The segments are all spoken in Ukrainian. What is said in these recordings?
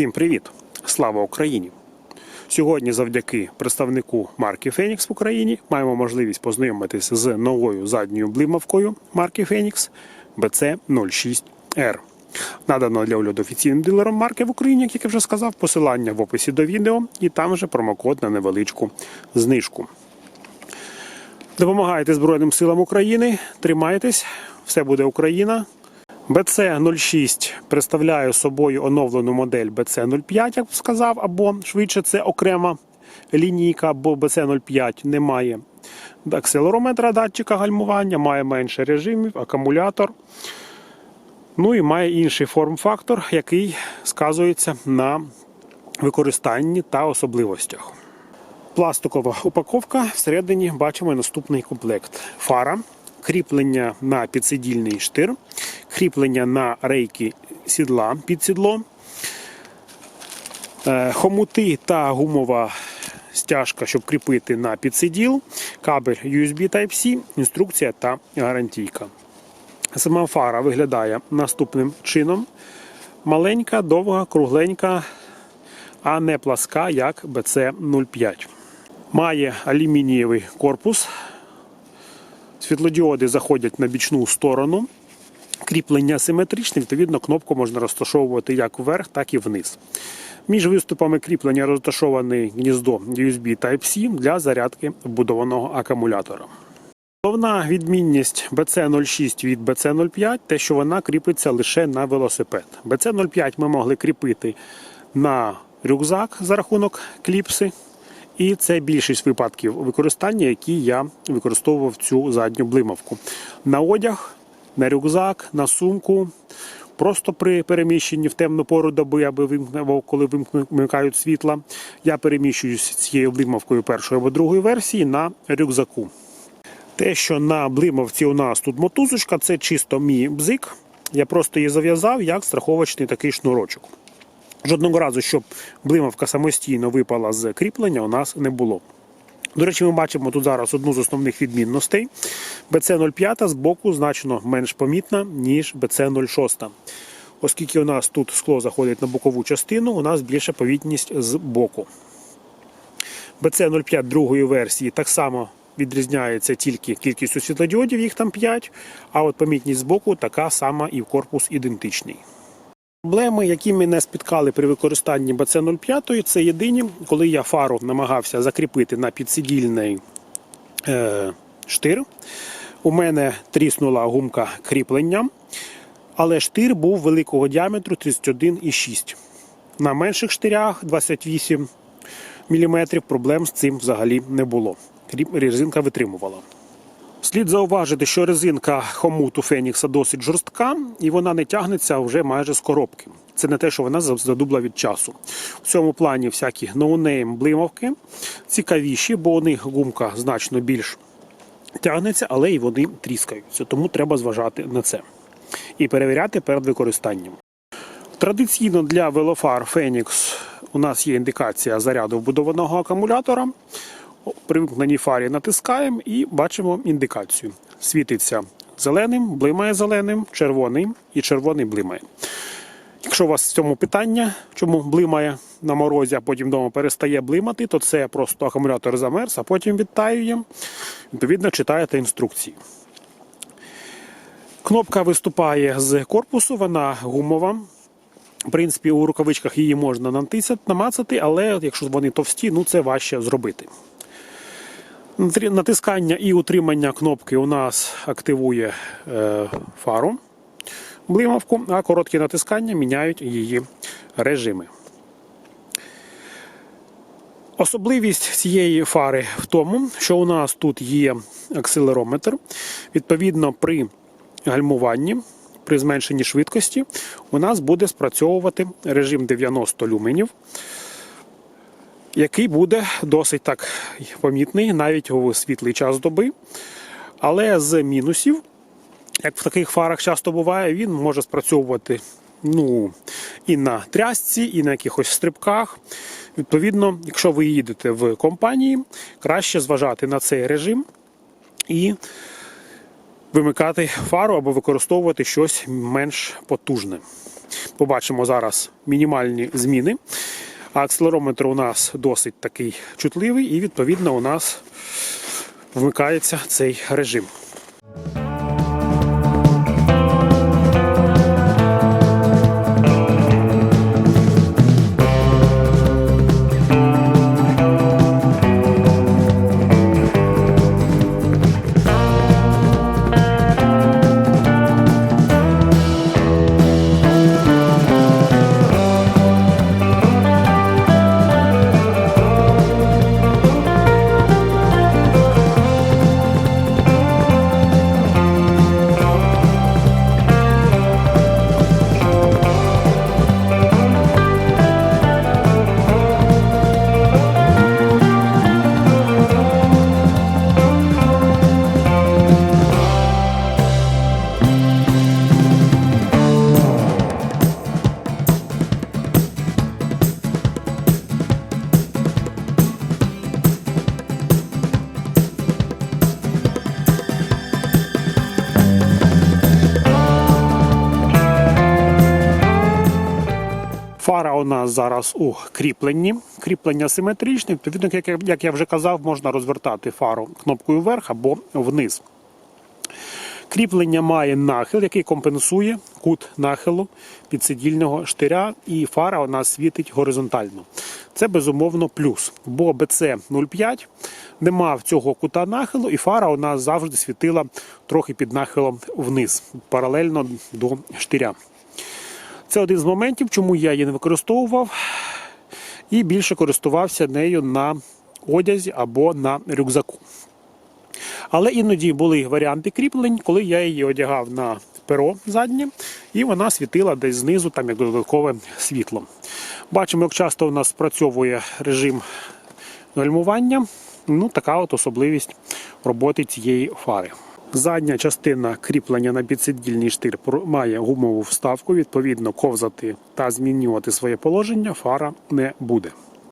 Всім привіт! Слава Україні! Сьогодні, завдяки представнику марки Фенікс в Україні, маємо можливість познайомитися з новою задньою блимавкою марки Фенікс BC06R. Надано для огляду офіційним дилером марки в Україні, як я вже сказав, посилання в описі до відео, і там же промокод на невеличку знижку. Допомагайте Збройним силам України, тримайтесь, все буде Україна. BC06 представляє собою оновлену модель BC05, як сказав, або швидше це окрема лінійка, бо BC05 не має акселерометра датчика гальмування, має менше режимів, акумулятор. Ну і має інший форм-фактор, який сказується на використанні та особливостях. Пластикова упаковка. Всередині бачимо наступний комплект: фара, кріплення на підсидільний штир, кріплення на рейки сідла під сідло, е, хомути та гумова стяжка, щоб кріпити на підсиділ, кабель USB Type-C, інструкція та гарантійка. Сама фара виглядає наступним чином: маленька, довга, кругленька, а не пласка, як BC05. Має алюмінієвий корпус. Світлодіоди заходять на бічну сторону. Кріплення симетричне, відповідно, кнопку можна розташовувати як вверх, так і вниз. Між виступами кріплення розташоване гніздо USB Type-C для зарядки вбудованого акумулятора. Головна відмінність BC06 від BC05 те, що вона кріпиться лише на велосипед. BC05 ми могли кріпити на рюкзак за рахунок кліпси. І це більшість випадків використання, які я використовував цю задню блимавку. На одяг, на рюкзак, на сумку. Просто при переміщенні в темну пору доби, аби коли вимикають світла, я переміщуюсь цією блимавкою першої або другої версії на рюкзаку. Те, що на блимавці у нас тут мотузочка, це чисто мій бзик. Я просто її зав'язав як страховочний такий шнурочок. Жодного разу, щоб блимавка самостійно випала з кріплення, у нас не було. До речі, ми бачимо тут зараз одну з основних відмінностей. BC05 з боку значно менш помітна, ніж BC06. Оскільки у нас тут скло заходить на бокову частину, у нас більша повітність з боку. BC05 другої версії так само відрізняється тільки кількістю світлодіодів, їх там 5, а от помітність з боку така сама і в корпус ідентичний. Проблеми, які мене спіткали при використанні BC05, це єдині, коли я фару намагався закріпити на підсидільний е, штир. У мене тріснула гумка кріплення, але штир був великого діаметру 31,6. На менших штирях 28 мм проблем з цим взагалі не було. Резинка витримувала. Слід зауважити, що резинка хомуту Фенікса досить жорстка і вона не тягнеться вже майже з коробки. Це не те, що вона задубла від часу. В цьому плані всякі ноунейм блимавки цікавіші, бо у них гумка значно більш тягнеться, але й вони тріскаються. Тому треба зважати на це і перевіряти перед використанням. Традиційно для велофар Фенікс у нас є індикація заряду вбудованого акумулятора. При вимкненій фарі натискаємо і бачимо індикацію. Світиться зеленим, блимає зеленим, червоний і червоний блимає. Якщо у вас в цьому питання, чому блимає на морозі, а потім вдома перестає блимати, то це просто акумулятор замерз, а потім відтаює. Відповідно, читаєте інструкції. Кнопка виступає з корпусу, вона гумова. В принципі, у рукавичках її можна намацати, але якщо вони товсті, ну це важче зробити. Натискання і утримання кнопки у нас активує е, фару блимавку, а короткі натискання міняють її режими. Особливість цієї фари в тому, що у нас тут є акселерометр. Відповідно, при гальмуванні, при зменшенні швидкості, у нас буде спрацьовувати режим 90 люменів який буде досить так помітний навіть у світлий час доби. Але з мінусів, як в таких фарах часто буває, він може спрацьовувати ну, і на трясці, і на якихось стрибках. Відповідно, якщо ви їдете в компанії, краще зважати на цей режим і вимикати фару або використовувати щось менш потужне. побачимо зараз мінімальні зміни. Акселерометр у нас досить такий чутливий, і відповідно у нас вмикається цей режим. Фара у нас зараз у кріпленні. Кріплення симетричне. Відповідно, як я, вже казав, можна розвертати фару кнопкою вверх або вниз. Кріплення має нахил, який компенсує кут нахилу підсидільного штиря, і фара у нас світить горизонтально. Це безумовно плюс, бо BC 05 не мав цього кута нахилу, і фара у нас завжди світила трохи під нахилом вниз, паралельно до штиря. Це один з моментів, чому я її не використовував і більше користувався нею на одязі або на рюкзаку. Але іноді були варіанти кріплень, коли я її одягав на перо заднє, і вона світила десь знизу, там як додаткове світло. Бачимо, як часто у нас спрацьовує режим гальмування. Ну, така от особливість роботи цієї фари. Задня частина кріплення на підсидільний штир має гумову вставку, відповідно, ковзати та змінювати своє положення фара не буде.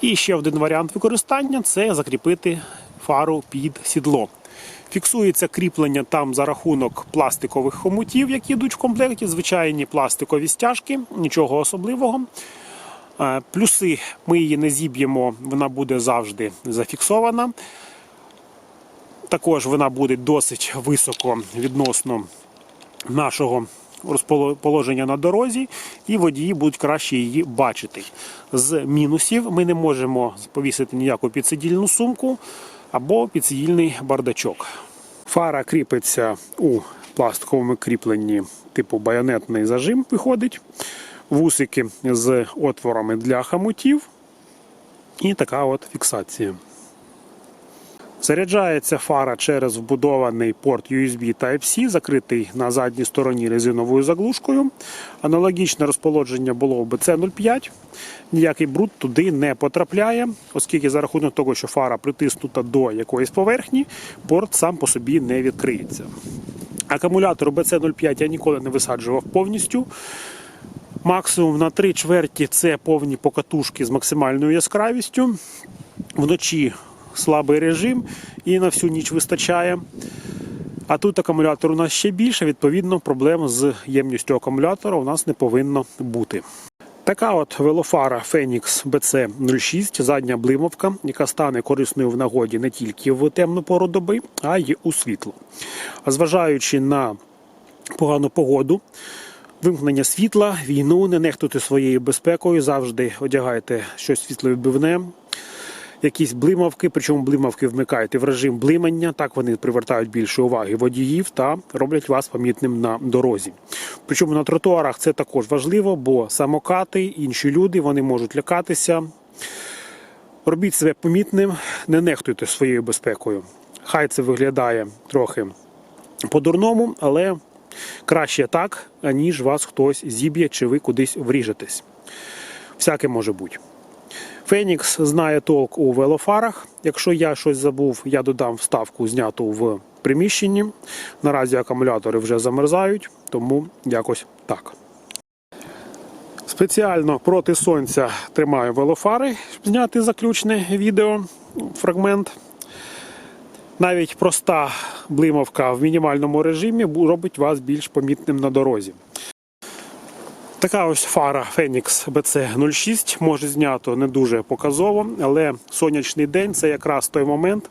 І ще один варіант використання це закріпити фару під сідло. Фіксується кріплення там за рахунок пластикових хомутів, які йдуть в комплекті, звичайні пластикові стяжки, нічого особливого. Е, Плюси ми її не зіб'ємо, вона буде завжди зафіксована. Також вона буде досить високо відносно нашого розположення на дорозі, і водії будуть краще її бачити. З мінусів ми не можемо повісити ніяку підсидільну сумку або підсидільний бардачок. Фара кріпиться у пластиковому кріпленні типу байонетний зажим виходить, вусики з отворами для хамутів і така от фіксація. Заряджається фара через вбудований порт USB Type-C, закритий на задній стороні резиновою заглушкою. Аналогічне розположення було в BC05. Ніякий бруд туди не потрапляє, оскільки за рахунок того, що фара притиснута до якоїсь поверхні, порт сам по собі не відкриється. Акумулятор BC05 я ніколи не висаджував повністю. Максимум на 3 чверті це повні покатушки з максимальною яскравістю. Вночі слабий режим і на всю ніч вистачає. А тут акумулятор у нас ще більше, відповідно, проблем з ємністю акумулятора у нас не повинно бути. Така от велофара Phoenix BC06, задня блимовка, яка стане корисною в нагоді не тільки в темну пору доби, а й у світло. Зважаючи на погану погоду, вимкнення світла, війну, не нехтуйте своєю безпекою, завжди одягайте щось світловідбивне, якісь блимавки, причому блимавки вмикаєте в режим блимання, так вони привертають більше уваги водіїв та роблять вас помітним на дорозі. Причому на тротуарах це також важливо, бо самокати, інші люди вони можуть лякатися. Робіть себе помітним, не нехтуйте своєю безпекою. Хай це виглядає трохи по-дурному, але краще так, аніж вас хтось зіб'є чи ви кудись вріжетесь. Всяке може бути. Фенікс знає толк у велофарах. Якщо я щось забув, я додам вставку зняту в приміщенні. Наразі акумулятори вже замерзають, тому якось так. Спеціально проти сонця тримаю велофари, щоб зняти заключне відео, фрагмент. Навіть проста блимавка в мінімальному режимі робить вас більш помітним на дорозі. Така ось фара Phoenix BC06, може знято не дуже показово, але сонячний день це якраз той момент,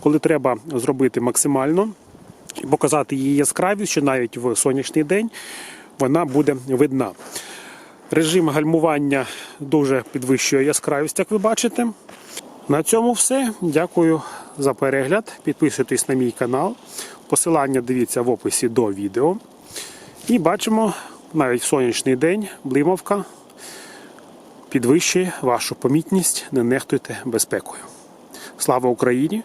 коли треба зробити максимально і показати її яскравість, що навіть в сонячний день вона буде видна. Режим гальмування дуже підвищує яскравість, як ви бачите. На цьому все. Дякую за перегляд. Підписуйтесь на мій канал. Посилання дивіться в описі до відео. І бачимо навіть сонячний день, блимавка підвищує вашу помітність, не нехтуйте безпекою. Слава Україні!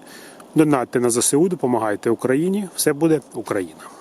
Донатьте на ЗСУ, допомагайте Україні! Все буде Україна!